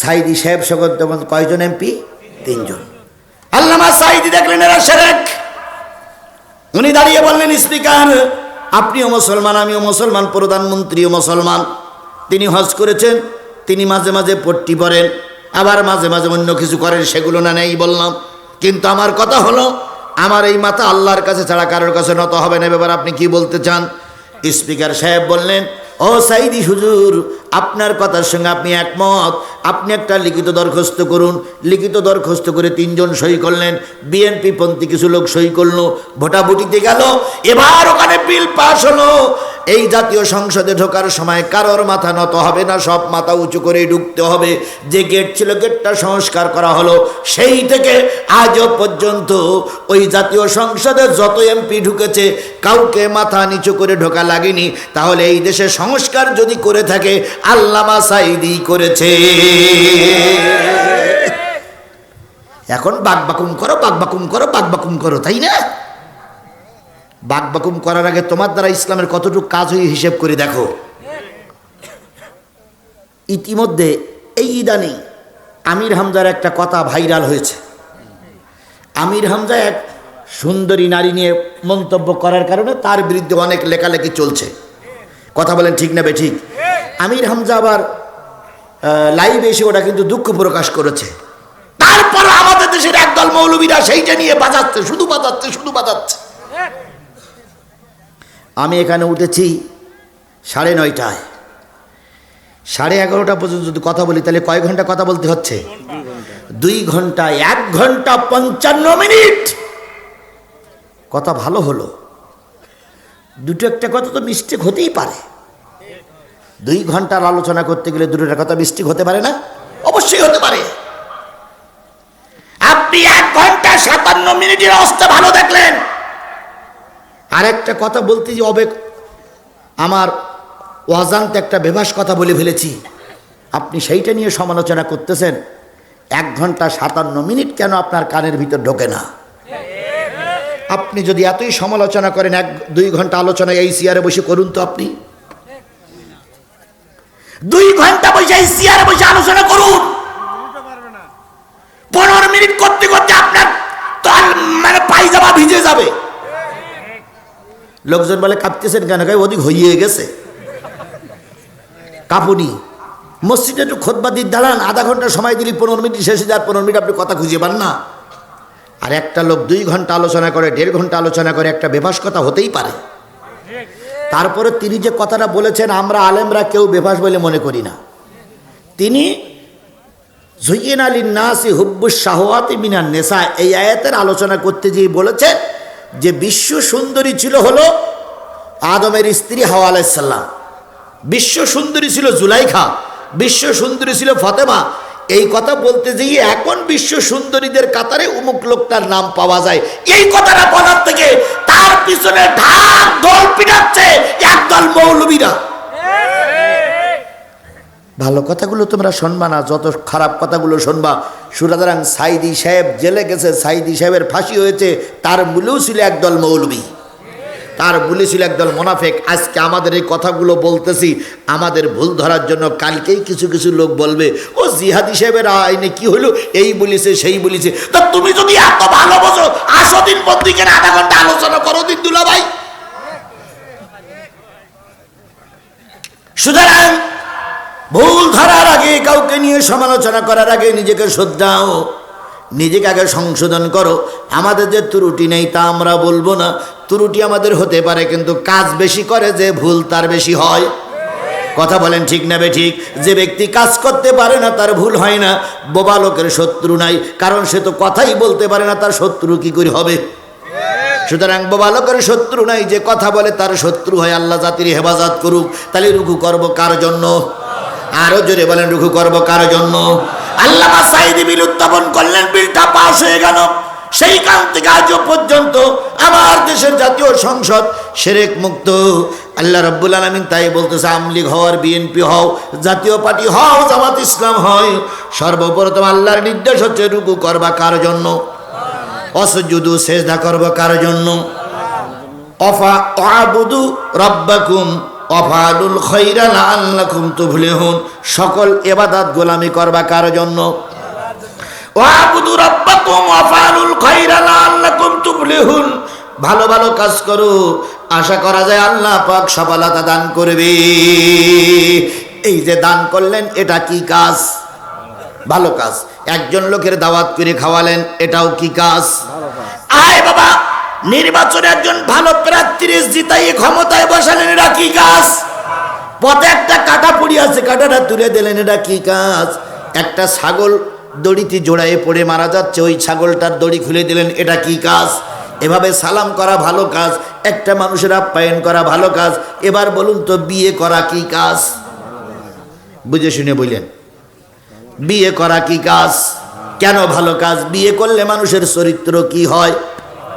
সাইদি সাহেব তখন কয়জন এমপি? তিনজন। আল্লামা সাইদি দেখলেন এরা সেরেক। উনি দাঁড়িয়ে বললেন, স্পিকার, আপনিও মুসলমান, আমিও মুসলমান, প্রধানমন্ত্রীও মুসলমান। তিনি হজ করেছেন, তিনি মাঝে মাঝে পট্টি পরেন, আবার মাঝে মাঝে অন্য কিছু করেন, সেগুলো না নেই বললাম। কিন্তু আমার কথা হলো, আমার এই মাথা আল্লাহর কাছে ছাড়া কারোর কাছে নত হবে না। ব্যাপার আপনি কি বলতে চান? স্পিকার সাহেব বললেন ও সাইদি হুজুর, আপনার কথার সঙ্গে আপনি একমত। আপনি একটা লিখিত দরখাস্ত করুন। লিখিত দরখাস্ত করে তিনজন সই করলেন। বিএনপি পন্থী কিছু লোক সই করল, ভোটাভুটিতে গেল। এবার ওখানে বিল পাশ হলো। এই জাতীয় সংসদে ঢোকার সময় কারোর মাথা নত হবে না, সব মাথা উঁচু করে ঢুকতে হবে। যে গেট ছিল গেটটা সংস্কার করা হলো, সেই থেকে আজও পর্যন্ত ওই জাতীয় সংসদে যত এমপি ঢুকেছে, কাউকে মাথা নিচু করে ঢোকা লাগেনি। তাহলে এই দেশে সংস্কার যদি করে থাকে, আল্লামা সাইদি করেছে। এখন বাকবাকুম করো বাকবাকুম করো বাকবাকুম করো, তাই না? বাকবাকুম করার আগে তোমার দ্বারা ইসলামের কতটুকু কাজ হয়ে হিসেব করে দেখো। ইতিমধ্যে এই ইদানি আমির হামজার একটা কথা ভাইরাল হয়েছে। আমির হামজা এক সুন্দরী নারী নিয়ে মন্তব্য করার কারণে তার বিরুদ্ধে অনেক লেখালেখি চলছে। কথা বলেন ঠিক না বে ঠিক আমির হামজা আবার লাইভে এসে ওটা কিন্তু দুঃখ প্রকাশ করেছে। তারপর আমাদের দেশের একদল মৌলবীরা সেইটা নিয়ে বাজাচ্ছে, শুধু বাজাচ্ছে শুধু বাজাচ্ছে। আমি এখানে উঠেছি সাড়ে নয়টায়। সাড়ে এগারোটা পর্যন্ত যদি কথা বলি, তাহলে কয় ঘণ্টা কথা বলতে হচ্ছে? দুই ঘণ্টা, এক ঘণ্টা পঞ্চান্ন মিনিট! কথা ভালো হলো। দুটো একটা কথা তো মিস্টেক হতেই পারে। দুই ঘণ্টার আলোচনা করতে গেলে দুটোটা কথা মিস্টেক হতে পারে না? অবশ্যই হতে পারে। আপনি এক ঘণ্টা সাতান্ন মিনিটের অবস্থা ভালো দেখলেন। আর একটা কথা বলতে যে অবেক আমার ওয়াজান্তে একটা বেভাস কথা বলে ফেলেছি। আপনি সেইটা নিয়ে সমালোচনা করতেছেন। এক ঘণ্টা সাতান্ন মিনিট কেন আপনার কানের ভিতর ঢোকে না? আপনি যদি এতই সমালোচনা করেন, এক, দুই ঘণ্টা আলোচনা এই চেয়ারে বসে করুন তো আপনি। দুই ঘণ্টা বসে এই চেয়ারে বসে আলোচনা করুন। পনেরো মিনিট করতে করতে আপনার মানে পায়জামা ভিজে যাবে। লোকজন বলে, কাঁপতেছেন কেন? কাই অধিক হইয়ে গেছে। কাপুনি। মসজিদে একটু খোদবাদির দাঁড়ান, আধা ঘণ্টা সময় দিলি, পনেরো মিনিট শেষে যার পনেরো মিনিট আপনি কথা খুঁজে পান না। আর একটা লোক দুই ঘণ্টা আলোচনা করে, দেড় ঘণ্টা আলোচনা করে, একটা বেভাস কথা হতেই পারে। তারপরে তিনি যে কথাটা বলেছেন, আমরা আলেমরা কেউ বেভাস বলে মনে করি না। তিনি জুইন আলী নাসি হুব্বুস শাহওয়াতি মিনান নেশা এই আয়াতের আলোচনা করতে গিয়ে বলেছেন যে বিশ্ব সুন্দরী ছিল হলো আদমের স্ত্রী হাওয়া আলাইসাল্লাম বিশ্ব সুন্দরী ছিল জুলাইখা, বিশ্ব সুন্দরী ছিল ফাতেমা। এই কথা বলতে গিয়ে এখন বিশ্ব সুন্দরীদের কাতারে উমুক লোকটার নাম পাওয়া যায়। এই কথাটা বলার থেকে তার পিছনে ঢাক দল পিটাচ্ছে একদল মৌলবীরা। ভালো কথাগুলো তোমরা শুনবা না, যত খারাপ কথাগুলো শুনবা। সুরাদারাং সাইদি সাহেব জেলে গেছে, সাইদি সাহেবের ফাঁসি হয়েছে, তার মূলেও ছিল একদল মৌলবী। তার মূলে ছিল একদল মোনাফেক। আজকে আমাদের এই কথাগুলো বলতেছি, আমাদের ভুল ধরার জন্য কালকেই কিছু কিছু লোক বলবে, ও জিহাদি সাহেবের আইনে কি হলো? এই বলিছে, সেই বলিছে। তা তুমি যদি এত ভালো বোঝো, আসো দিন পত্রিকার আধা ঘণ্টা আলোচনা করো দিন দুলা ভাই সুতরাং ভুল ধরার আগে কাউকে নিয়ে সমালোচনা করার আগে নিজেকে শ্রদ্ধাও নিজেকে আগে সংশোধন করো। আমাদের যে ত্রুটি নেই তা আমরা বলব না। ত্রুটি আমাদের হতে পারে, কিন্তু কাজ বেশি করে যে ভুল তার বেশি হয়। কথা বলেন ঠিক না বে ঠিক? যে ব্যক্তি কাজ করতে পারে না, তার ভুল হয় না। বোবা লোকের শত্রু নাই, কারণ সে তো কথাই বলতে পারে না, তার শত্রু কি করে হবে? সুতরাং বোবা লোকের শত্রু নাই, যে কথা বলে তার শত্রু হয়, আল্লাহ জাতির হেফাজত করুক। তাহলে রুকু করব কার জন্য? আরও জোরে বলেন, রুকু করব কার জন্য। আল্লাহ সাইদি বিল উত্থাপন করলেন, বিলটা পাস হয়ে গেল। সেই কাল থেকে আজও পর্যন্ত আমার দেশের জাতীয় সংসদ সেরেক মুক্ত। আল্লাহ রব্বুল আলমিন তাই বলতেছে আমলিগ হওয়ার বিএনপি হও, জাতীয় পার্টি হও, জামাত ইসলাম হয়। সর্বপ্রথম আল্লাহর নির্দেশ হচ্ছে রুকু করবা কার জন্য। অসজুদু, সেজদা করব কার জন্য। অফা অবুদু রব্বাকুম। অফালুল খৈরা লাল্লাকুম তুফলিহুন। সকল এবাদাত গোলামি করবা কার জন্য? ওয়াবুদু রাব্বাকুম ভালো ভালো কাজ করো। আশা করা যায় আল্লাহ পাক সফলতা দান করবে। এই যে দান করলেন এটা কি কাজ? ভালো কাজ। একজন লোকের দাওয়াত করে খাওয়ালেন এটাও কি কাজ। আয় বাবা! নির্বাচনে একজন ভালো প্রার্থীর জিতাই ক্ষমতায় বসালেন, এটা কি কাজ? পথে একটা কাটা পড়ি আছে, কাটাটা তুলে দিলেন, এটা কি কাজ? একটা ছাগল দড়িতে জোড়ায় পড়ে মারা যাচ্ছে, ওই ছাগলটার দড়ি খুলে দিলেন, এটা কি কাজ? এভাবে সালাম করা ভালো কাজ, একটা মানুষের আপ্যায়ন করা ভালো কাজ, এবার বলুন তো বিয়ে করা কি কাজ? বুঝে শুনে বললেন, বিয়ে করা কি কাজ? কেন ভালো কাজ? বিয়ে করলে মানুষের চরিত্র কি হয়?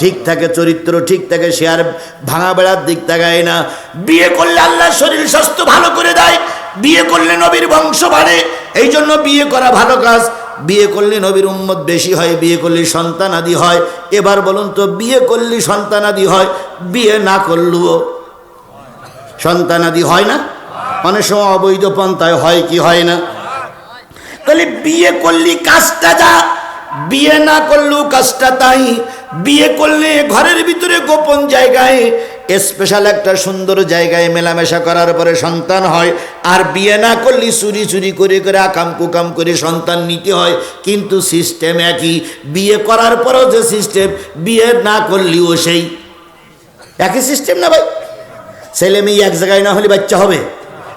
ঠিক থাকে চরিত্র, ঠিক থাকে সে আর ভাঙা বেড়ার দিক তাকায় না। বিয়ে করলে আল্লাহ শরীর স্বাস্থ্য ভালো করে দেয়, বিয়ে করলে নবীর বংশ বাড়ে এই জন্য বিয়ে করা ভালো কাজ। বিয়ে করলে নবীর উম্মত বেশি হয়, বিয়ে করলে সন্তান আদি হয়। এবার বলুন তো, বিয়ে করলে সন্তান আদি হয়, বিয়ে না করলেও সন্তান আদি হয় না? অনেক সময় অবৈধ পন্থায় হয় কি হয় না? তাহলে বিয়ে করলি কাজটা যা বিয়ে না করলেও কাজটা তাই। বিয়ে করলে ঘরের ভিতরে গোপন জায়গায় স্পেশাল একটা সুন্দর জায়গায় মেলামেশা করার পরে সন্তান হয়। আর বিয়ে না করলে চুরি চুরি করে করে আকাম কুকাম করে সন্তান নিতে হয়। কিন্তু সিস্টেম একই। বিয়ে করার পরেও যে সিস্টেম বিয়ে না করলেও সেই। একই সিস্টেম না ভাই? ছেলে মেয়ে এক জায়গায় না হলে বাচ্চা হবে?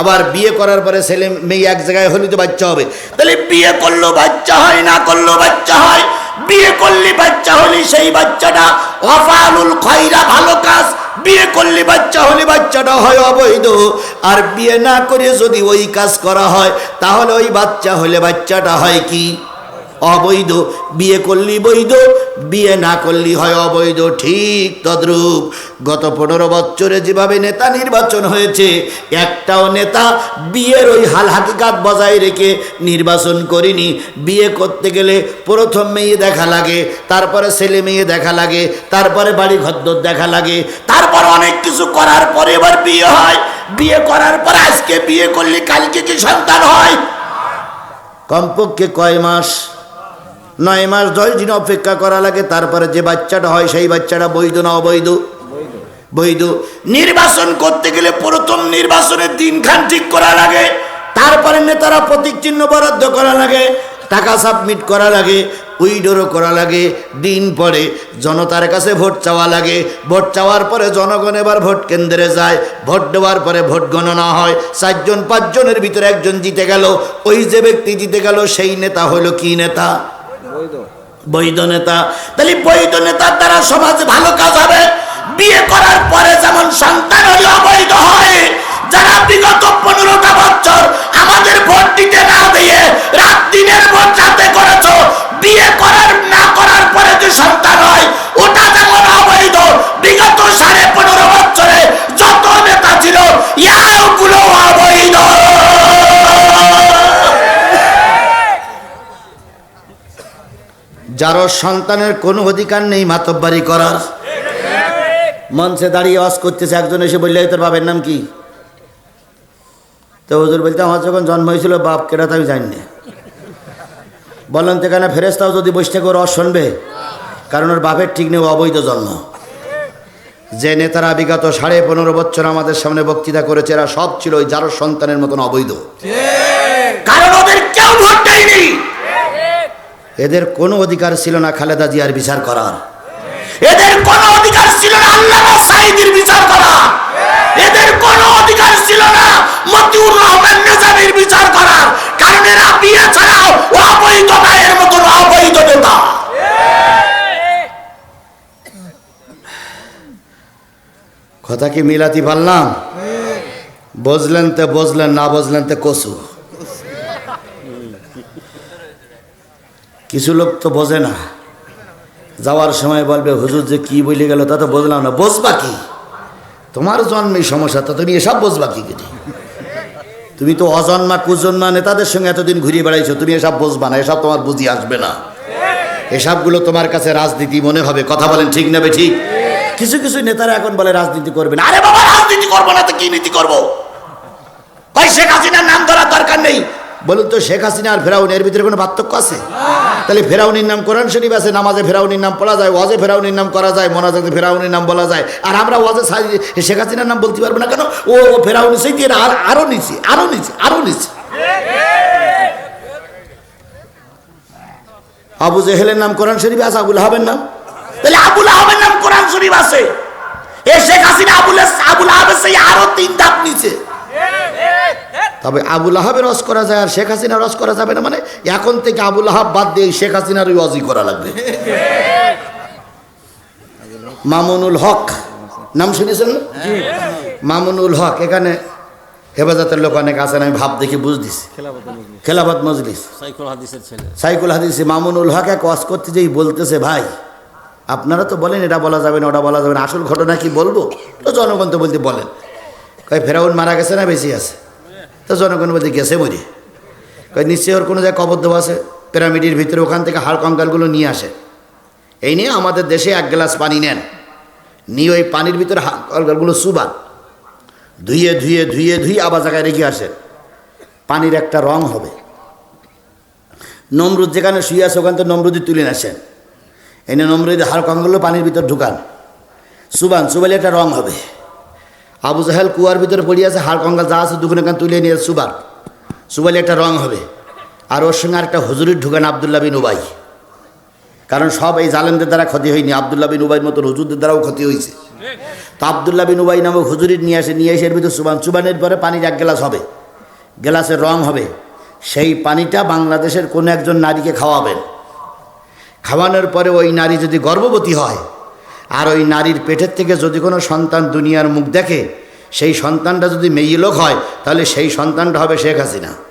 আবার বিয়ে করার পরে ছেলে মেয়ে এক জায়গায় হলে তো বাচ্চা হবে। তাহলে বিয়ে করল বাচ্চা হয়, না করল বাচ্চা হয়? বিয়ে করলে বাচ্চা হলে সেই বাচ্চাটা। অফালুল খয়রা, ভালো কাজ। বিয়ে করলে বাচ্চা হলে বাচ্চাটা হয় অবৈধ। আর বিয়ে না করে যদি ওই কাজ করা হয়, তাহলে ওই বাচ্চা হলে বাচ্চাটা হয় কি? অবৈধ, বিয়ে করলি বৈধ, বিয়ে না করলি হয় অবৈধ, ঠিক তদ্রূপ। গত পনেরো বছরে যেভাবে নেতা নির্বাচন হয়েছে, একটাও নেতা বিয়ের ওই হাল হাকিকাত বজায় রেখে নির্বাচন করিনি। বিয়ে করতে গেলে প্রথম মেয়ে দেখা লাগে, তারপরে ছেলে মেয়ে দেখা লাগে, তারপরে বাড়ি ঘদ্দর দেখা লাগে। তারপর অনেক কিছু করার পরে এবার বিয়ে হয়। বিয়ে করার পর আজকে বিয়ে করলে কালকে কি সন্তান হয়? কমপক্ষে কয় মাস নয় মাস দশ দিন অপেক্ষা করা লাগে, তারপরে যে বাচ্চাটা হয় সেই বাচ্চাটা বৈধ না অবৈধ? বৈধ। নির্বাচন করতে গেলে প্রথম নির্বাচনের দিনখান ঠিক করা লাগে, তারপরে নেতারা প্রতীক চিহ্ন বরাদ্দ করা লাগে, টাকা সাবমিট করা লাগে উইডোরও করা লাগে, দিন পরে জনতার কাছে ভোট চাওয়া লাগে, ভোট চাওয়ার পরে জনগণ এবার ভোট কেন্দ্রে যায়, ভোট দেওয়ার পরে ভোট গণনা হয়, চারজন, পাঁচজনের ভিতরে একজন জিতে গেল, ওই যে ব্যক্তি জিতে গেল, সেই নেতা হলো কি নেতা? বৈধ। নেতা। তাহলে বৈধ নেতার দ্বারা সমাজ ভালো কাজ হবে। বিয়ে করার পরে যেমন সন্তান হলে অবৈধ হয়, যারা বিগত পনেরোটা বছর আমাদের ভোট দিতে না দিয়ে রাত দিনের যারও সন্তানের কোনো অধিকার নেই মাতব্বারি করার। মঞ্চে দাঁড়িয়ে ওয়াজ করতেছে একজন এসে বললে তোর বাপের নাম কি? তো হুজুর বলতে আমার যখন জন্ম হয়েছিল বাপ কেটা তো আমি জানি না। বলেন তো কেন ফেরেস্তাও যদি বসে থেকে ওর শুনবে কারণ ওর বাপের ঠিক নেই অবৈধ জন্ম। যে নেতারা বিগত সাড়ে পনেরো বছর আমাদের সামনে বক্তৃতা করেছে এরা সব ছিল ওই যারো সন্তানের মতন অবৈধ। কারণ ওদের কেউ ভোট দেয়নি এদের কোনো অধিকার ছিল না খালেদা জিয়ার বিচার করার। এদের কোনো অধিকার ছিল না আল্লাহ সাইদির বিচার করা এদের কোনো অধিকার ছিল না মতিউর রহমান নিজামীর বিচার করার। কারণ এরা বিয়ে ছাড়াও অবৈধ ভাইয়ের মতন অবৈধ নেতা কথা কি মিলাতি পারলাম? বুঝলেন তো বুঝলেন না বুঝলেন তো কসু। কিছু লোক তো বোঝে না। যাওয়ার সময় বলবে, হুজুর যে কি বলে গেল তা তো বুঝলাম না, বুঝবা কি? তোমার জন্মেই সমস্যা, তা তুমি এসব বুঝবা কি কেটে তুমি তো অজন্মা, কুজন্মা নেতাদের সঙ্গে এতদিন ঘুরিয়ে বেড়াইছো, তুমি এসব বুঝবা না, এসব তোমার বুঝি আসবে না। এসবগুলো তোমার কাছে রাজনীতি মনে হবে, কথা বলেন ঠিক নেবে ঠিক? কিছু কিছু নেতারা এখন বলে, রাজনীতি করবে না। আরে বাবা, রাজনীতি করব না তো কি নীতি করব? ভাই শেখ হাসিনার নাম ধরার দরকার নেই? বলুন তো, শেখ হাসিনা আর ফেরাউন এর ভিতরে কোনো পার্থক্য আছে? তাহলে ফেরাউনির নাম কোরআন শরীফ আছে, নামাজে ফেরাউনির নাম পড়া যায়, ওয়াজে ফেরাউনির নাম করা যায়, মোনাজাতে ফেরাউনির নাম বলা যায়। আর আমরা ওয়াজে শেখ হাসিনার নাম বলতে পারব না কেন? ও ফেরাউনি সেই দিয়ে আর, আরও নিচে আরও নিচে আরও নিচে। আবু জেহেলের নাম কোরআন শরীফ আছে, আবুল হাবের নাম? তাহলে আবুল আহাবের নাম কোরআন শরীফ আছে। এ শেখ হাসিনা, আবুল আবুল আহাবের সেই আরও তিন ধাপ নিচে। তবে আবুল আহাবের রস করা যায় আর শেখ হাসিনা রস করা যাবে না মানে এখন থেকে আবুল আহাব বাদ দিয়ে শেখ হাসিনার ওই অজি করা লাগবে। মামুনুল হক নাম শুনেছেন? মামুনুল হক এখানে হেফাজতের লোক অনেক আছেন আমি ভাব দেখে বুঝ দিছি খেলাফত মজলিস। সাইকুল হাদিসে মামুনুল হক এক ওয়াজ করতে যেই বলতেছে ভাই আপনারা তো বলেন এটা বলা যাবে না ওটা বলা যাবে না আসল ঘটনা কি বলব? তো জনগণ তো বলতে বলেন। কয় ফেরাউন মারা গেছে না বেশি আছে? তো জনগণ বলতে গেছে মরি। নিশ্চয়ই ওর কোনো জায়গায় কবর আছে, পিরামিডের ভিতরে ওখান থেকে হাড় কঙ্কালগুলো নিয়ে আসে। এই নিয়ে আমাদের দেশে এক গ্লাস পানি নেন। নিয়ে ওই পানির ভিতরে হাড় কঙ্কালগুলো সুবান ধুয়ে ধুয়ে ধুয়ে ধুয়ে আবার জায়গায় রেখে আসেন। পানির একটা রং হবে। নমরুদ যেখানে শুয়ে আছে, ওখান থেকে নমরুদি তুলে আসেন। এনে নমরুদি হাড় কঙ্গল পানির ভিতর ঢুকান। সুবান সুবালে একটা রং হবে। আবু জাহেল কুয়ার ভিতরে পড়ে আছে, হাড় কঙ্গাল যা আছে দুগুনে কান তুলে নিয়ে সুবান সুবালে একটা রং হবে। আর ওর সঙ্গে আরেকটা হুজুরির ঢুকান আবদুল্লাহ বিন উবাই। কারণ সব এই জালেমদের দ্বারা ক্ষতি হয়নি। আবদুল্লাহ বিন উবাইয়ের মতন হুজুরদের দ্বারাও ক্ষতি হয়েছে তো আবদুল্লাহ বিন উবাই নামক হুজুরির নিয়ে আসে, নিয়ে এসে এর ভিতরে সুবান। সুবানের পরে পানির এক গ্লাস হবে। গ্লাসের রং হবে। সেই পানিটা বাংলাদেশের কোনো একজন নারীকে খাওয়াবেন। খাওয়ানোর পরে ওই নারী যদি গর্ভবতী হয় আর ওই নারীর পেটের থেকে যদি কোনো সন্তান দুনিয়ার মুখ দেখে, সেই সন্তানটা যদি মেয়ে লোক হয়, তাহলে সেই সন্তানটা হবে শেখ হাসিনা।